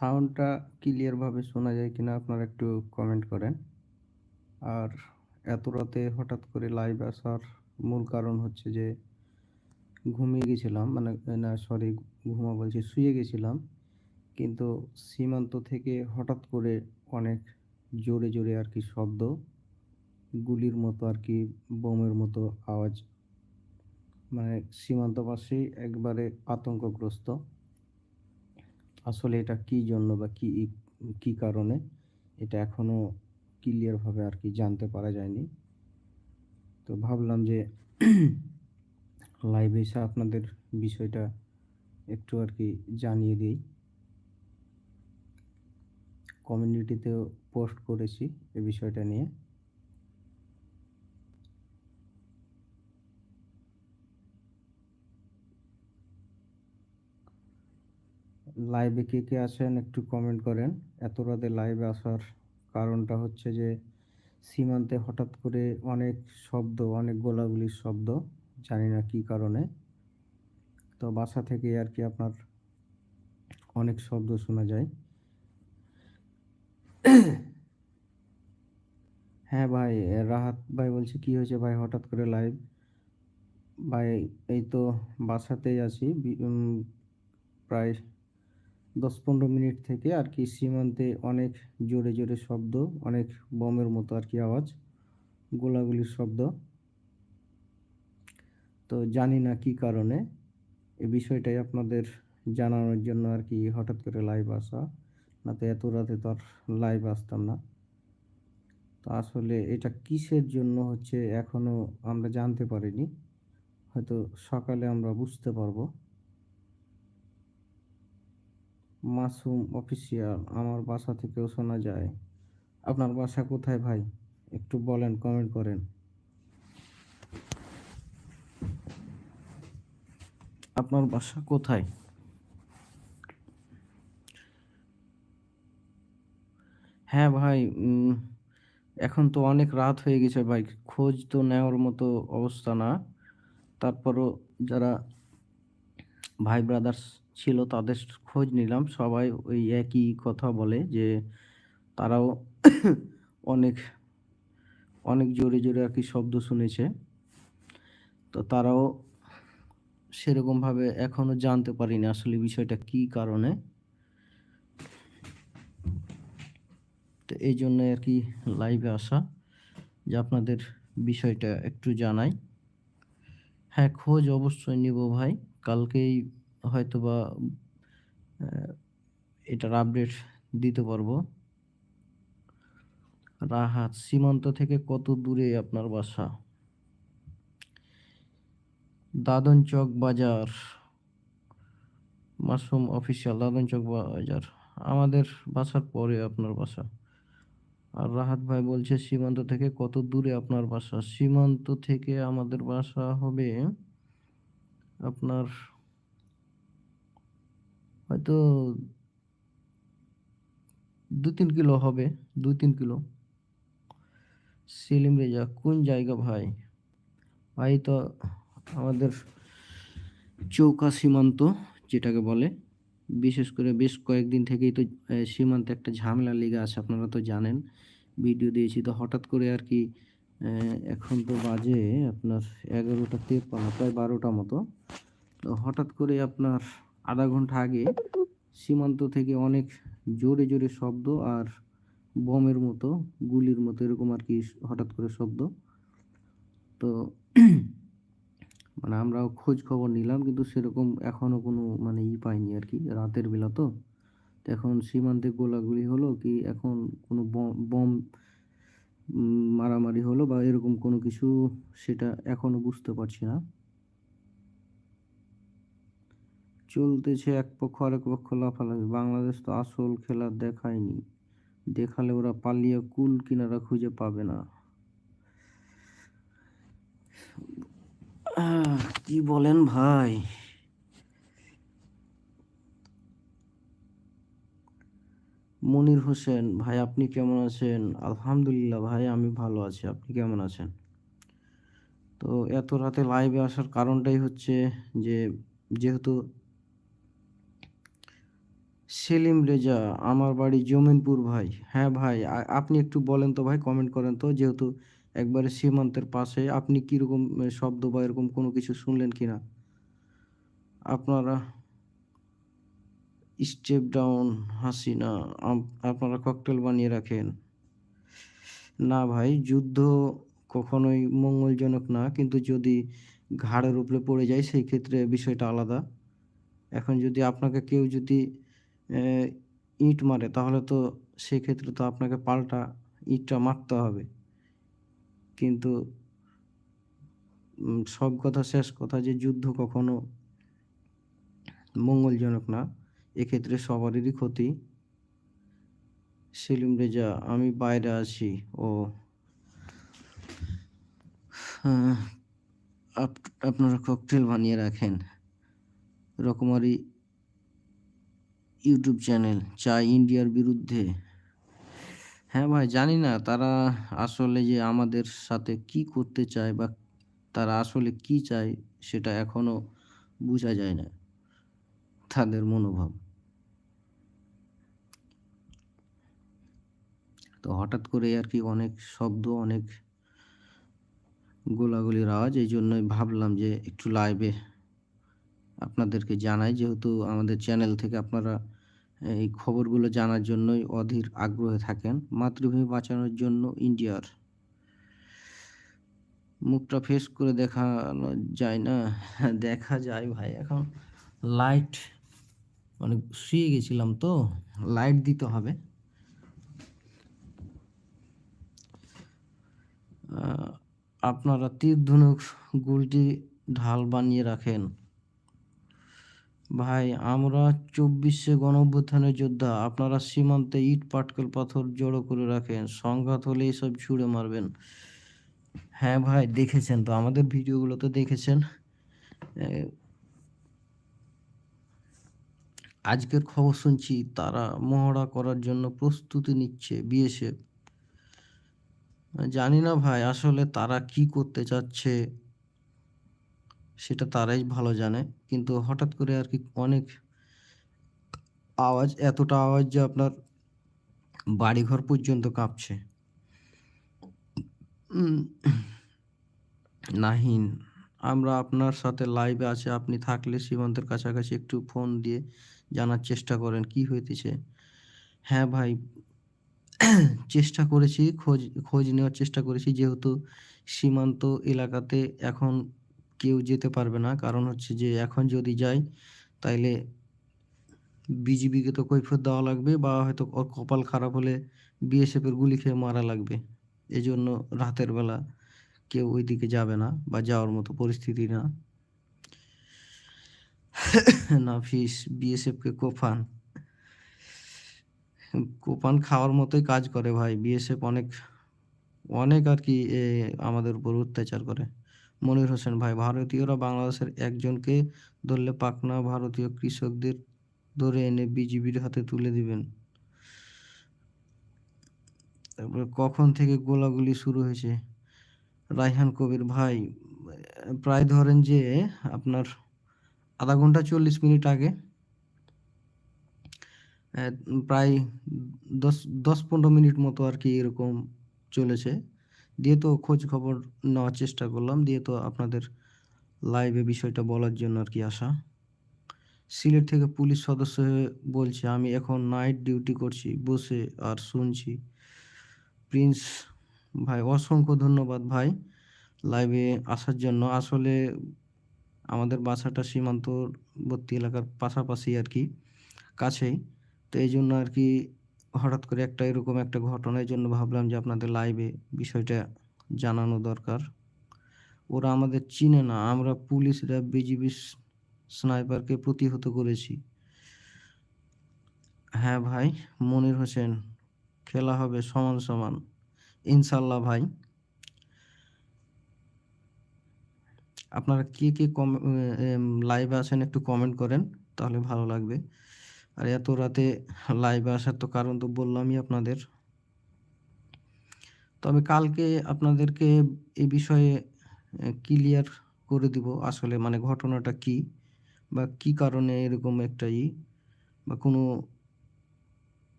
সাউন্ডটা ক্লিয়ারভাবে শোনা যায় কিনা আপনারা একটু কমেন্ট করেন। আর এত রাতে হঠাৎ করে লাইভ আসার মূল কারণ হচ্ছে যে, ঘুমিয়ে গেছিলাম মানে না সরি ঘুমা বলছি, শুয়ে গেছিলাম। কিন্তু সীমান্ত থেকে হঠাৎ করে অনেক জোরে জোরে আর কি শব্দ, গুলির মতো আর কি, বোমের মতো আওয়াজ মানে সীমান্ত একবারে আতঙ্কগ্রস্ত। আসলে এটা কী জন্য বা কী কী কারণে? এটা এখনও ক্লিয়ারভাবে আর কি জানতে পারা যায়নি। তো ভাবলাম যে লাইভে এসে আপনাদের বিষয়টা একটু আর কি জানিয়ে দিই। কমিউনিটিতেও পোস্ট করেছি এই বিষয়টা নিয়ে। লাইভে কে কে আছেন একটু কমেন্ট করেন। এত রাতে লাইভে আসার কারণটা হচ্ছে যে, সীমান্তে হঠাৎ করে অনেক শব্দ, অনেক গোলাগুলির শব্দ, জানি না কী কারণে। তো বাসা থেকে আর কি আপনার অনেক শব্দ শোনা যায়। হ্যাঁ ভাই রাহাত ভাই বলছি, কি হয়েছে ভাই হঠাৎ করে লাইভ ভাই, এই তো বাসাতেই আছি। প্রায় দশ পনেরো মিনিট থেকে আর কি সীমান্তে অনেক জোরে জোরে শব্দ, অনেক বমের মতো আর কি আওয়াজ, গোলাগুলির শব্দ। তো জানি না কি কারণে এই বিষয়টাই আপনাদের জানানোর জন্য আর কি হঠাৎ করে লাইভ আসা। না তো এত রাতে তো আর লাইভ আসতাম না। তো আসলে এটা কিসের জন্য হচ্ছে এখনও আমরা জানতে পারিনি। হয়তো সকালে আমরা বুঝতে পারব। মাসুম অফিসিয়াল, আমার বাসা থেকেও শোনা যায়। আপনার বাসা কোথায় ভাই? একটু বলেন কমেন্ট করেন। আপনার বাসা কোথায়? হ্যাঁ ভাই এখন তো অনেক রাত হয়ে গেছে ভাই, খোঁজ তো নেওয়ার মতো অবস্থা না। তারপরও যারা ভাই ব্রাদার্স ছিল, তাদের খোঁজ নিলাম। সবাই ওই একই কথা বলে যে, তারাও অনেক অনেক জোরে জোরে আর কি শব্দ শুনেছে। তো তারাও সেরকমভাবে এখনও জানতে পারিনি আসলে বিষয়টা কি কারণে। তো এই জন্য আর কি লাইভে আসা, যে আপনাদের বিষয়টা একটু জানাই। হ্যাঁ খোঁজ অবশ্যই নিব ভাই। কালকেই হয়তো বা এটার আপডেট দিতে পারব। রাহাত, সীমান্ত থেকে কত দূরে আপনার বাসা? দাদন চক বাজার মাসুম অফিসিয়াল দাদন চক বাজার, আমাদের বাসার পরে আপনার বাসা। আর রাহাত ভাই বলছে, সীমান্ত থেকে কত দূরে আপনার বাসা? সীমান্ত থেকে আমাদের বাসা হবে আপনার হয়তো দু তিন কিলো হবে দুই তিন কিলো। সেলিম রেজা, কোন জায়গা ভাই? ভাই তো আমাদের চৌকা সীমান্ত যেটাকে বলে, বিশেষ করে বেশ কয়েকদিন থেকেই তো সীমান্তে একটা ঝামেলা লেগে আছে, আপনারা তো জানেন। ভিডিও দিয়েছি, তো হঠাৎ করে আর কি এখন তো বাজে আপনার এগারোটা তেপ্পান্ন, প্রায় বারোটা মতো। তো হঠাৎ করে আপনার আধা ঘণ্টা আগে সীমান্ত থেকে অনেক জোরে জোরে শব্দ আর বমের মতো, গুলির মতো এরকম আর কি হঠাৎ করে শব্দ। তো মানে আমরাও খোঁজ খবর নিলাম কিন্তু সেরকম এখনও কোনো মানে ই পাইনি আর কি, রাতের বেলা তো। এখন সীমান্তে গোলাগুলি হলো কি এখন কোনো বম মারামারি হলো বা এরকম কোনো কিছু সেটা এখনও বুঝতে পারছি না। চলতেছে এক পক্ষ আরেক পক্ষ লাফালাফি। বাংলাদেশ তো আসল খেলা দেখায়নি। দেখালে ওরা পালিয়ে কুল কিনারা খুঁজে পাবে না। কি বলেন ভাই? মনির হোসেন, ভাই আপনি কেমন আছেন? আলহামদুলিল্লাহ ভাই, আমি ভালো আছি। আপনি কেমন আছেন? তো এত রাতে লাইভে আসার কারণটাই হচ্ছে যে, যেহেতু সেলিম রেজা, আমার বাড়ি জমিনপুর ভাই। হ্যাঁ ভাই আপনি একটু বলেন তো ভাই কমেন্ট করেন তো, যেহেতু একবারে সীমান্তের পাশে। আপনি কীরকম শব্দ বা এরকম কোনো কিছু শুনলেন কি না আপনারা স্টেপ ডাউন হাসিনা আপ- আপনারা ককটেল বানিয়ে রাখেন। না ভাই, যুদ্ধ কখনোই মঙ্গলজনক না, কিন্তু যদি ঘাড়ের উপরে পড়ে যায়, সেই ক্ষেত্রে বিষয়টা আলাদা। এখন যদি আপনাকে কেউ যদি ইট মারে, তাহলে তো সেক্ষেত্রে তো আপনাকে পাল্টা ইটটা মারতে হবে। কিন্তু সব কথা শেষ কথা যে যুদ্ধ কখনো মঙ্গলজনক না, এক্ষেত্রে সবারই ক্ষতি। সেলিম রেজা, আমি বাইরে আছি। ও আপ- আপনারা ককটেল বানিয়ে রাখেন। রকমারি ইউটিউব চ্যানেল চাই ইন্ডিয়ার বিরুদ্ধে। হ্যাঁ ভাই, জানি না তারা আসলে যে আমাদের সাথে কি করতে চায় বা তারা আসলে কি চায় সেটা এখনও বোঝা যায় না তাদের মনোভাব। তো হঠাৎ করে আর কি অনেক শব্দ, অনেক গোলাগুলির আওয়াজ, এই জন্যই ভাবলাম যে একটু লাইভে আপনাদেরকে জানাই, যেহেতু আমাদের চ্যানেল থেকে আপনারা এই খবরগুলো জানার জন্যই অধীর আগ্রহে থাকেন। মাতৃভূমি বাঁচানোর জন্য ইন্ডিয়ার মুখটা ফেস করে দেখানো যায় না। দেখা যায় ভাই, এখন লাইট মানে শুয়ে গেছিলাম তো লাইট দিতে হবে। আপনারা তীর ধনুক গুলটি ঢাল বানিয়ে রাখেন। ভাই, আমরা চব্বিশে গণঅভ্যুত্থানের যোদ্ধা। আপনারা সীমান্তে ইট, পাটকেল, পাথর জড়ো করে রাখেন। সংঘাত হলে এসব ছুঁড়ে মারবেন। হ্যাঁ ভাই, দেখেছেন তো, আমাদের ভিডিওগুলো তো দেখেছেন। আজকের খবর শুনছি, তারা মহড়া করার জন্য প্রস্তুতি নিচ্ছে বিএসএফ। জানি না ভাই, আসলে তারা কি করতে চাচ্ছে। সেটা তারাই ভালো জানে। কিন্তু হঠাৎ করে আর কি অনেক আওয়াজ, এতটা আওয়াজ যে আপনার বাড়িঘর পর্যন্ত কাঁপছে। নাহিন, আমরা আপনার সাথে লাইভে আছে। আপনি থাকলে সীমান্তের কাছাকাছি একটু ফোন দিয়ে জানার চেষ্টা করেন, কি হইতেছে? হ্যাঁ ভাই, চেষ্টা করেছি, খোঁজ খোঁজ নেওয়ার চেষ্টা করেছি। যেহেতু সীমান্ত এলাকাতে এখন কেউ যেতে পারবে না। কারণ হচ্ছে যে এখন যদি যাই, তাইলে বিজিবিকে তো কৈফিয়ত দেওয়া লাগবে বা হয়তো ওর কপাল খারাপ হলে বিএসএফ এর গুলি খেয়ে মারা লাগবে। এই জন্য রাতের বেলা কেউ ওইদিকে যাবে না বা যাওয়ার মতো পরিস্থিতি না। নাফিস, বিএসএফ কে কোফান। কোপান খাওয়ার মতোই কাজ করে ভাই। বিএসএফ অনেক অনেক আর কি আমাদের উপর অত্যাচার করে। মনির হোসেন, ভাই, ভারতীয়রা বাংলাদেশের একজনকে ধরলে পাকনা ভারতীয় কৃষকদের ধরে এনে বিজিবির হাতে তুলে দিবেন। তারপরে, কখন থেকে গোলাগুলি শুরু হয়েছে? রায়হান কবির, ভাই, প্রায় ধরেন যে আপনার আধা ঘণ্টা চল্লিশ মিনিট আগে প্রায় দশ দশ পনেরো মিনিট মতো আর কি এরকম চলেছে। দিয়ে তো খোঁজ খবর নেওয়ার চেষ্টা করলাম, দিয়ে তো আপনাদের লাইভে বিষয়টা বলার জন্য আর কি আসা। সিলেট থেকে পুলিশ সদস্য বলছে, আমি এখন নাইট ডিউটি করছি, বসে আর শুনছি। প্রিন্স, ভাই, অসংখ্য ধন্যবাদ ভাই লাইভে আসার জন্য। আসলে আমাদের বাসাটা সীমান্তবর্তী এলাকার পাশাপাশি আর কি, কাছেই। তো এই জন্য আর কি হঠাৎ করে একটা এরকম একটা ঘটনার জন্য ভাবলাম যে আপনাদের লাইভে বিষয়টা জানানো দরকার। ওরা আমাদের চিনে না, আমরা পুলিশরা বিজিবি স্নাইপারকে প্রতিহত করেছি। হ্যাঁ ভাই, মনির হোসেন, খেলা হবে সমান সমান ইনশাল্লাহ ভাই। আপনারা কে কে কম লাইভে আছেন একটু কমেন্ট করেন, তাহলে ভালো লাগবে। আর এত রাতে লাইভে আসার তো কারণ তো বললামই আপনাদের। তবে কালকে আপনাদেরকে এই বিষয়ে ক্লিয়ার করে দিব আসলে মানে ঘটনাটা কি বা কি কারণে এরকম একটা ই বা কোনো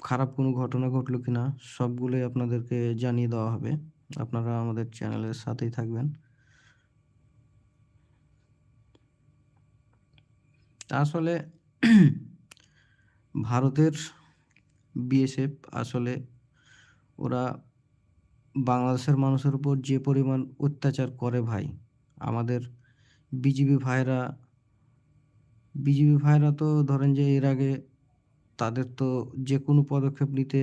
খারাপ কোনো ঘটনা ঘটলো কি না সবগুলোই আপনাদেরকে জানিয়ে দেওয়া হবে। আপনারা আমাদের চ্যানেলের সাথেই থাকবেন। আসলে ভারতের বিএসএফ আসলে ওরা বাংলাদেশের মানুষের উপর যে পরিমাণ অত্যাচার করে ভাই, আমাদের বিজিবি ভাইরা বিজিবি ভাইরা তো ধরেন যে এর আগে তাদের তো যে কোনো পদক্ষেপ নিতে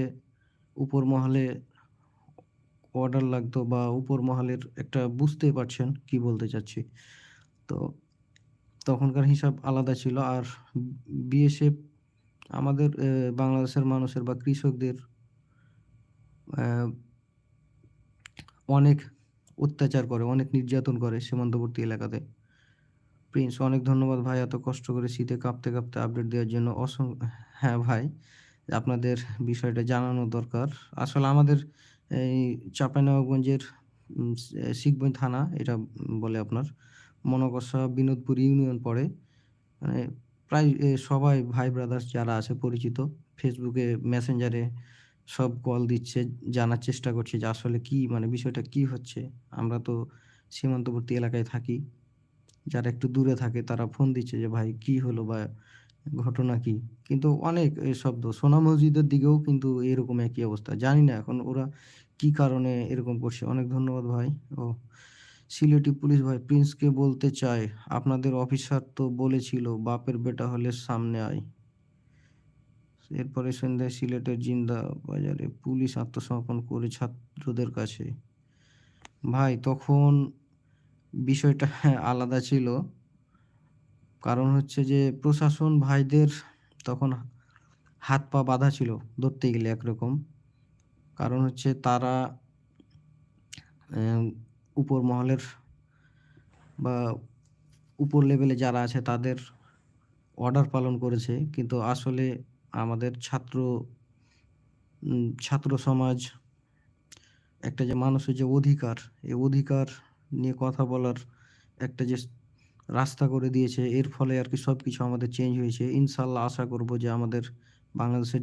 উপর মহলে অর্ডার লাগতো বা উপর মহলের একটা বুঝতেই পারছেন কি বলতে চাচ্ছি। তো তখনকার হিসাব আলাদা ছিল। আর বিএসএফ আমাদের বাংলাদেশের মানুষের বা কৃষকদের অনেক অত্যাচার করে, অনেক নির্যাতন করে সীমান্তবর্তী এলাকাতে। প্রিন্স অনেক ধন্যবাদ ভাই এত কষ্ট করে শীতে কাঁপতে কাঁপতে আপডেট দেওয়ার জন্য। অসং হ্যাঁ ভাই, আপনাদের বিষয়টা জানানো দরকার। আসলে আমাদের এই চাঁপাইনবাবগঞ্জের শিখবই থানা, এটা বলে আপনার। মনকষা বিনোদপুর ইউনিয়ন পড়ে। মানে প্রায় সবাই ভাই ব্রাদার্স যারা আছে পরিচিত ফেসবুকে মেসেঞ্জারে সব কল দিচ্ছে, জানার চেষ্টা করছে যে আসলে কি মানে বিষয়টা কি হচ্ছে। আমরা তো সীমান্তবর্তী এলাকায় থাকি। যারা একটু দূরে থাকে তারা ফোন দিচ্ছে যে, ভাই, কি হলো বা ঘটনা কি? কিন্তু অনেক শব্দ। সোনা মসজিদের দিকেও কিন্তু এরকম একই অবস্থা। জানি না এখন ওরা কি কারণে এরকম করছে। অনেক ধন্যবাদ ভাই। ও সিলেটি পুলিশ ভাই, প্রিন্সকে বলতে চায় আপনাদের অফিসার তো বলেছিল, বাপের বেটা হলে সামনে আয়। এরপরে সন্ধ্যায় সিলেটের জিন্দা বাজারে পুলিশ আত্মসমর্পণ করে ছাত্রদের কাছে। ভাই, তখন বিষয়টা আলাদা ছিল। কারণ হচ্ছে যে, প্রশাসন ভাইদের তখন হাত পা বাঁধা ছিল ধরতে গেলে একরকম। কারণ হচ্ছে তারা উপর মহলের বা উপর লেভেলে যারা আছে তাদের অর্ডার পালন করেছে। কিন্তু আসলে আমাদের ছাত্র ছাত্র সমাজ একটা যে মানুষের যে অধিকার, এই অধিকার নিয়ে কথা বলার একটা যে রাস্তা করে দিয়েছে, এর ফলে আর কি সব কিছু আমাদের চেঞ্জ হয়েছে। ইনশাল্লাহ আশা করব যে আমাদের বাংলাদেশের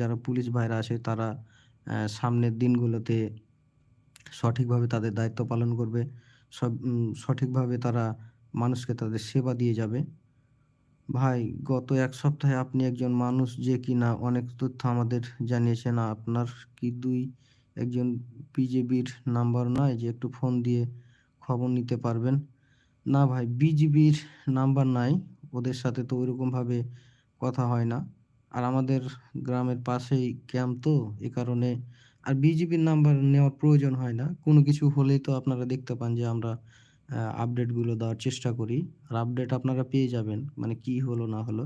যারা পুলিশ ভাইরা আছে তারা সামনের দিনগুলোতে সঠিকভাবে তাদের দায়িত্ব পালন করবে, সব সঠিকভাবে তারা মানুষকে তাদের সেবা দিয়ে যাবে। ভাই, গত এক সপ্তাহে আপনি একজন মানুষ যে কিনা অনেক তথ্য আমাদের জানিয়েছেন, আপনার কি দুই একজন বিজেপির নাম্বার নয় যে একটু ফোন দিয়ে খবর নিতে পারবেন? না ভাই বিজিবির নাম্বার নাই, ওদের সাথে তো ওইরকমভাবে কথা হয় না। আর আমাদের গ্রামের পাশেই ক্যাম্প তো, এ কারণে আর বিজিবির নাম্বার নেওয়ার প্রয়োজন হয় না। কোনো কিছু হলেই তো আপনারা দেখতে পান যে আমরা আপডেটগুলো দেওয়ার চেষ্টা করি। আর আপডেট আপনারা পেয়ে যাবেন মানে কি হলো না হলো।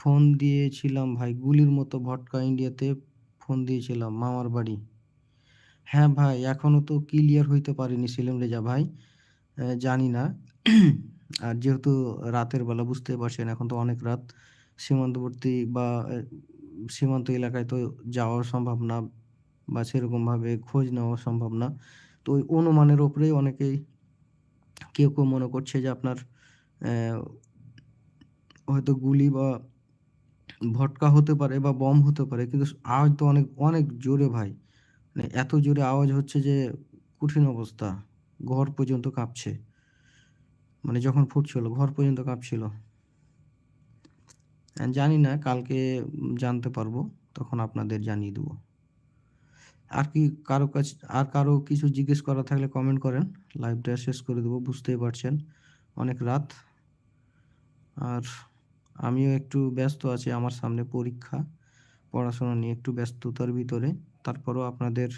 ফোন দিয়েছিলাম ভাই, গুলির মতো ভটকা ইন্ডিয়াতে ফোন দিয়েছিলাম, মামার বাড়ি। হ্যাঁ ভাই, এখনও তো ক্লিয়ার হইতে পারিনি সেলিম রেজা ভাই জানি না। আর যেহেতু রাতের বেলা বুঝতে পারছেন, এখন তো অনেক রাত। সীমান্তবর্তী বা সীমান্ত এলাকায় তো যাওয়া সম্ভব না। বা সেরকমভাবে খোঁজ নেওয়া সম্ভব না। তো ওই অনুমানের ওপরেই অনেকেই কেউ কেউ মনে করছে যে আপনার হয়তো গুলি বা ভটকা হতে পারে বা বম হতে পারে। কিন্তু আওয়াজ তো অনেক অনেক জোরে ভাই। মানে এত জোরে আওয়াজ হচ্ছে যে কঠিন অবস্থা। ঘর পর্যন্ত কাঁপছে। মানে যখন ফুটছিল, ঘর পর্যন্ত কাঁপছিল। জানি না, কালকে জানতে পারব, তখন আপনাদের জানিয়ে দেবো। আর কি কারও কাছে আর কারও কিছু জিজ্ঞেস করা থাকলে কমেন্ট করেন। লাইভটা শেষ করে দেবো, বুঝতেই পারছেন। অনেক রাত। আর আমিও একটু ব্যস্ত আছি আমার সামনে পরীক্ষা, পড়াশোনা নিয়ে একটু ব্যস্ততার ভিতরে। তারপরও আপনাদের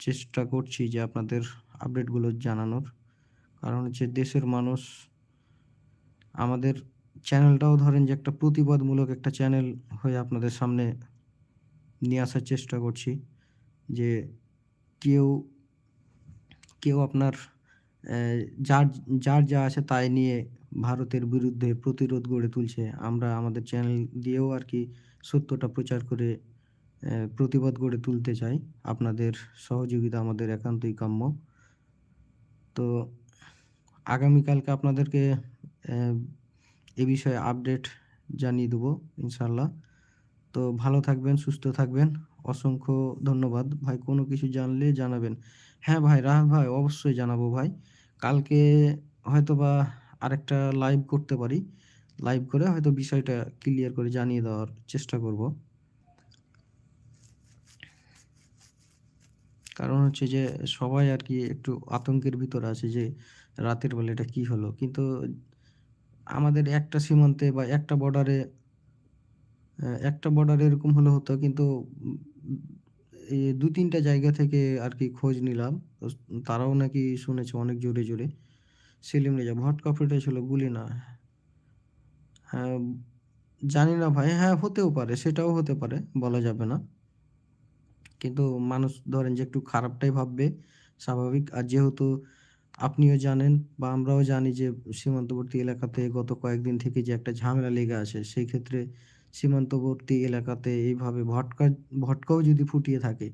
চেষ্টা করছি যে আপনাদের আপডেটগুলো জানানোর। কারণ হচ্ছে দেশের মানুষ, আমাদের চ্যানেলটাও ধরেন যে একটা প্রতিবাদমূলক একটা চ্যানেল হয়ে আপনাদের সামনে নিয়ে আসার চেষ্টা করছি যে কেউ কেউ আপনার যার যার যা আছে তাই নিয়ে ভারতের বিরুদ্ধে প্রতিরোধ গড়ে তুলছে। আমরা আমাদের চ্যানেল দিয়েও আর কি সত্যটা প্রচার করে প্রতিবাদ গড়ে তুলতে চাই। আপনাদের সহযোগিতা আমাদের একান্তই কাম্য। তো আগামীকালকে আপনাদেরকে, এ বিষয়ে আপডেট জানিয়ে দেবো ইনশাল্লাহ তো ভালো থাকবেন, সুস্থ থাকবেন। অসংখ্য ধন্যবাদ। ভাই, কোনো কিছু জানলে জানাবেন। হ্যাঁ ভাই রাহাত ভাই, অবশ্যই জানাব ভাই। কালকে হয়তো বা আরেকটা লাইভ করতে পারি। লাইভ করে হয়তো বিষয়টা ক্লিয়ার করে জানিয়ে দেওয়ার চেষ্টা করব। কারণ হচ্ছে যে সবাই আর কি একটু আতঙ্কের ভিতরে আছে যে রাতের বেলা এটা কি হলো। কিন্তু আমাদের একটা সীমান্তে বা একটা বর্ডারে একটা বর্ডারে এরকম হলে হতো, কিন্তু দু তিনটা জায়গা থেকে আর কি খোঁজ নিলাম। তারাও নাকি শুনেছে অনেক জোরে জোরে। সেলিম রেজা ভটকা ছিল গুলি না। হ্যাঁ জানি না ভাই হ্যাঁ হতেও পারে, সেটাও হতে পারে, বলা যাবে না। কিন্তু মানুষ ধরেন যে একটু খারাপটাই ভাববে, স্বাভাবিক। আর যেহেতু আপনিও জানেন বা আমরাও জানি যে সীমান্তবর্তী এলাকাতে গত কয়েকদিন থেকে যে একটা ঝামেলা লেগে আছে, সেই ক্ষেত্রে সীমান্তবর্তী এলাকাতে এইভাবে ভটকা, ভটকাও যদি ফুটিয়ে থাকে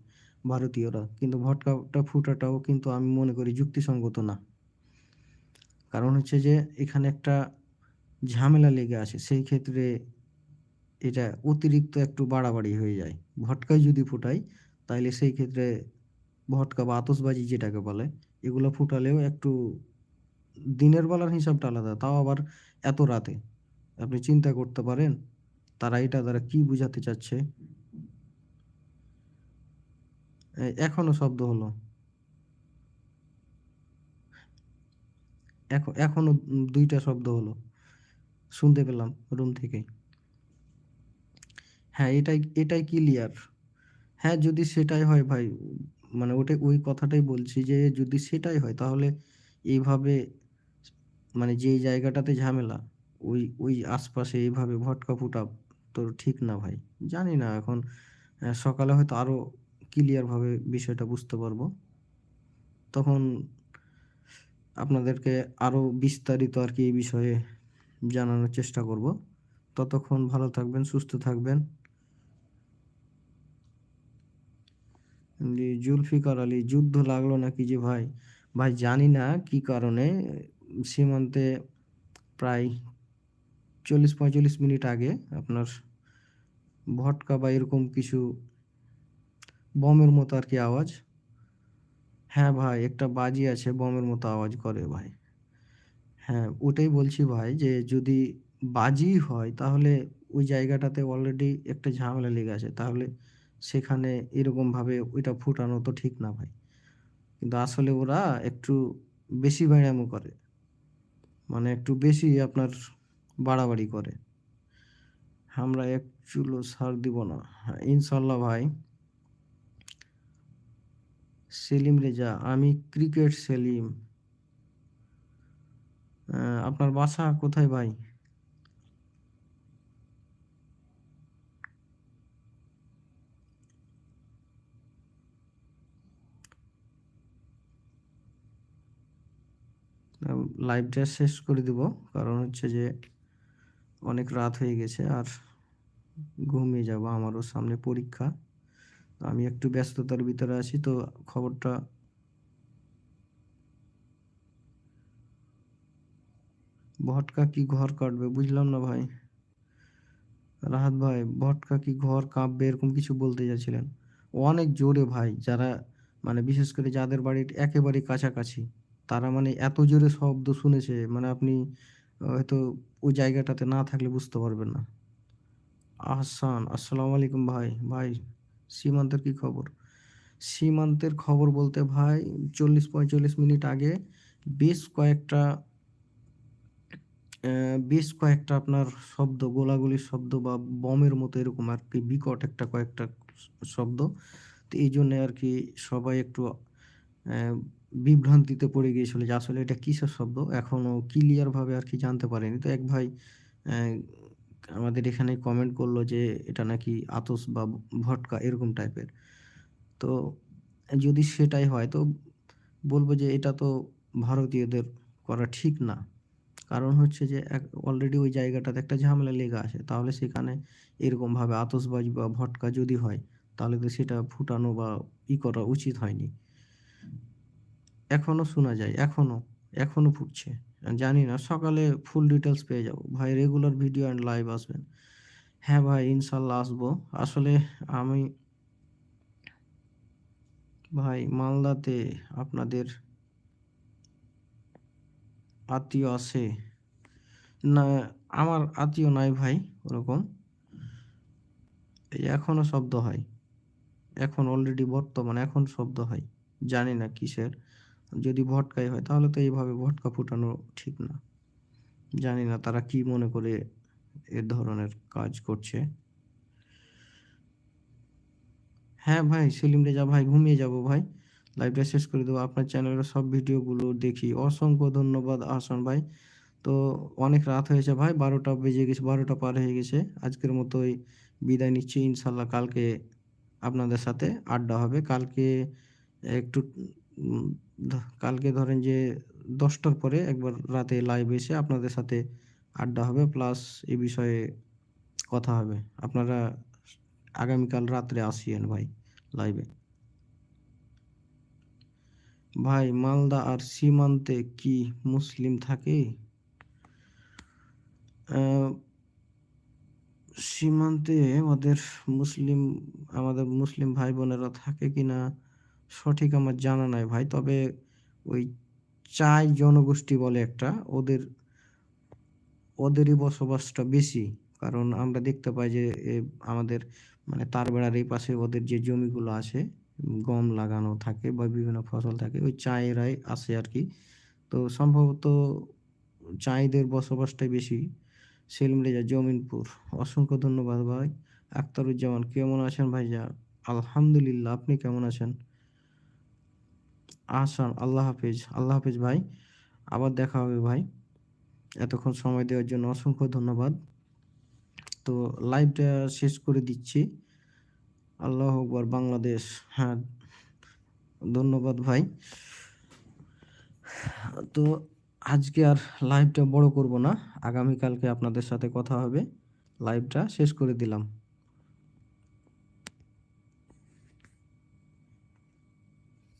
ভারতীয়রা, কিন্তু ভটকাটা ফুটাটাও কিন্তু আমি মনে করি যুক্তিসঙ্গত না। কারণ হচ্ছে যে এখানে একটা ঝামেলা লেগে আছে, সেই ক্ষেত্রে এটা অতিরিক্ত একটু বাড়াবাড়ি হয়ে যায়। ভটকায় যদি ফুটাই, তাইলে সেই ক্ষেত্রে ভটকা বা আতসবাজি যেটাকে বলে, এগুলো ফুটালেও একটু দিনের বেলার হিসাবটা আলাদা, তাও আবার এত রাতে। আপনি চিন্তা করতে পারেন তারা এটা দ্বারা কি বুঝাতে চাচ্ছে? এখনও শব্দ হলো। এখন দুইটা শব্দ হলো। শুনতে পেলাম রুম থেকে। হ্যাঁ এটাই এটাই ক্লিয়ার। হ্যাঁ যদি সেটাই হয় ভাই মানে ওটাই ওই কথাটাই বলছি যে যদি সেটাই হয়, তাহলে এইভাবে মানে যেই জায়গাটাতে ঝামেলা, ওই ওই আশপাশে এইভাবে ভটকা ফুটা তো ঠিক না ভাই। জানি না এখন সকালে হয়তো আরও ক্লিয়ারভাবে বিষয়টা বুঝতে পারব। তখন আপনাদেরকে আরও বিস্তারিত আর কি এই বিষয়ে জানানোর চেষ্টা করব। ততক্ষণ ভালো থাকবেন, সুস্থ থাকবেন। জুলফিকার আলী, যুদ্ধ লাগল নাকি যে ভাই? ভাই জানি না কি কারণে, সীমান্তে প্রায় চল্লিশ পঁয়তাল্লিশ মিনিট আগে আপনার ভটকা বা এরকম কিছু বমের মতো আর কি আওয়াজ। হ্যাঁ ভাই, একটা বাজি আছে বমের মতো আওয়াজ করে ভাই। হ্যাঁ ওটাই বলছি ভাই যে যদি বাজি হয় তাহলে ওই জায়গাটাতে অলরেডি একটা ঝামেলা লেগে আছে। তাহলে সেখানে এরকমভাবে ওইটা ফুটানো তো ঠিক না ভাই। কিন্তু আসলে ওরা একটু বেশি ব্যায়ামও করে। মানে একটু বেশি আপনার বাড়াবাড়ি করে। আমরা এক চুলো সার দিব না। হ্যাঁ, ইনশাল্লাহ ভাই। সেলিম রেজা আমি ক্রিকেট সেলিম। আপনার বাসা কোথায় ভাই? লাইভটা শেষ করে দিব। কারণ হচ্ছে যে অনেক রাত হয়ে গেছে আর ঘুমিয়ে যাব, আমারও সামনে পরীক্ষা। আমি একটু ব্যস্ততার ভিতরে আছি, তো খবরটা ভটকা কি ঘর কাটবে বুঝলাম না ভাই। রাহাত ভাই, ভটকা কি ঘর কাঁপবে এরকম কিছু বলতে যাচ্ছিলেন? অনেক জোরে ভাই, যারা মানে বিশেষ করে যাদের বাড়ির একেবারে কাছাকাছি, তারা মানে এত জোরে শব্দ শুনেছে মানে আপনি হয়তো ওই জায়গাটাতে না থাকলে বুঝতে পারবেন না। আহসান, আসসালামু আলাইকুম ভাই। ভাই, সীমান্তের কি খবর? সীমান্তের খবর বলতে ভাই, চল্লিশ পঁয়তাল্লিশ মিনিট আগে বেশ কয়েকটা বেশ কয়েকটা আপনার শব্দ গোলাগুলির শব্দ বা বমের মতো এরকম আর কি, বিকট একটা কয়েকটা শব্দ। তো এই জন্য আর কি সবাই একটু বিভ্রান্তিতে পড়ে গিয়েছিল যে আসলে এটা কিসের শব্দ? এখনও ক্লিয়ার ভাবে আর কি জানতে পারেনি। তো এক ভাই আমাদের এখানে কমেন্ট করল যে এটা নাকি আতস বা ভটকা এরকম টাইপের তো যদি সেটাই হয়, তো বলব যে এটা তো ভারতীয়দের করা ঠিক না। কারণ হচ্ছে যে অলরেডি ওই জায়গাটাতে একটা ঝামেলা লেগে আছে। তাহলে সেখানে এরকম ভাবে আতশবাজি বা ভটকা যদি হয়, তাহলে তো সেটা ফুটানো বা ই করা উচিত হয়নি। এখনও শোনা যায়, এখনও এখনও ফুটছে। জানি না, সকালে ফুল ডিটেলস পেয়ে যাব। ভাই রেগুলার ভিডিও অ্যান্ড লাইভ আসবেন। হ্যাঁ ভাই, ইনশাল্লাহ আসব। আসলে আমি, ভাই, মালদাতে আপনাদের আত্মীয় আছে। না, আমার আত্মীয় নাই ভাই, ওরকম। এই এখনও শব্দ হয়। এখন অলরেডি বর্তমান, এখন শব্দ হয়। জানি না কিসের। যদি ভটকাই হয়, তাহলে তো এইভাবে ভটকা ফুটানো ঠিক না। জানি না তারা কি মনে করে এ ধরনের কাজ করছে। হ্যাঁ ভাই, সেলিম রেজা ভাই, ঘুমিয়ে যাব ভাই। লাইভটা শেষ করে দেবো। আপনার চ্যানেলের সব ভিডিওগুলো দেখি। অসংখ্য ধন্যবাদ আহসান ভাই। তো অনেক রাত হয়েছে ভাই, বারোটা বেজে গেছে, বারোটা পার হয়ে গেছে। আজকের মতোই বিদায় নিচ্ছি। ইনশাল্লাহ কালকে আপনাদের সাথে আড্ডা হবে। কালকে একটু কালকে ধরেন যে দশটার পরে একবার রাতে লাইভ এসে আপনাদের সাথে আড্ডা হবে প্লাস এ বিষয়ে কথা হবে। আপনারা আগামীকাল রাত্রে আসিয়েন ভাই লাইভে ভাই, মালদা আর সীমান্তে কি মুসলিম থাকে? সীমান্তে আমাদের মুসলিম আমাদের মুসলিম ভাই বোনেরা থাকে কিনা? সঠিক আমার জানা নাই ভাই, তবে ওই চাই জনগোষ্ঠী বলে একটা, ওদের, ওদেরই বসবাসটা বেশি। কারণ আমরা দেখতে পাই যে আমাদের মানে তার বেড়ার এই পাশে ওদের যে জমিগুলো আছে, গম লাগানো থাকে বা বিভিন্ন ফসল থাকে, ওই চায়েরাই আসে আর কি। তো সম্ভবত চাঁইদের বসবাসটাই বেশি সেলিম রেজা জমিনপুর। অসংখ্য ধন্যবাদ ভাই। আখতারুজ্জামান, কেমন আছেন ভাইজা আলহামদুলিল্লাহ, আপনি কেমন আছেন? আহসান আল্লাহ হাফিজ আল্লাহ হাফিজ ভাই, আবার দেখা হবে ভাই। এতক্ষণ সময় দেওয়ার জন্য অসংখ্য ধন্যবাদ। তো লাইভটা শেষ করে দিচ্ছি। আল্লাহ আকবর, বাংলাদেশ। হ্যাঁ ধন্যবাদ ভাই। তো আজকে আর লাইভটা বড় করব না। আগামীকালকে আপনাদের সাথে কথা হবে। লাইভটা শেষ করে দিলাম।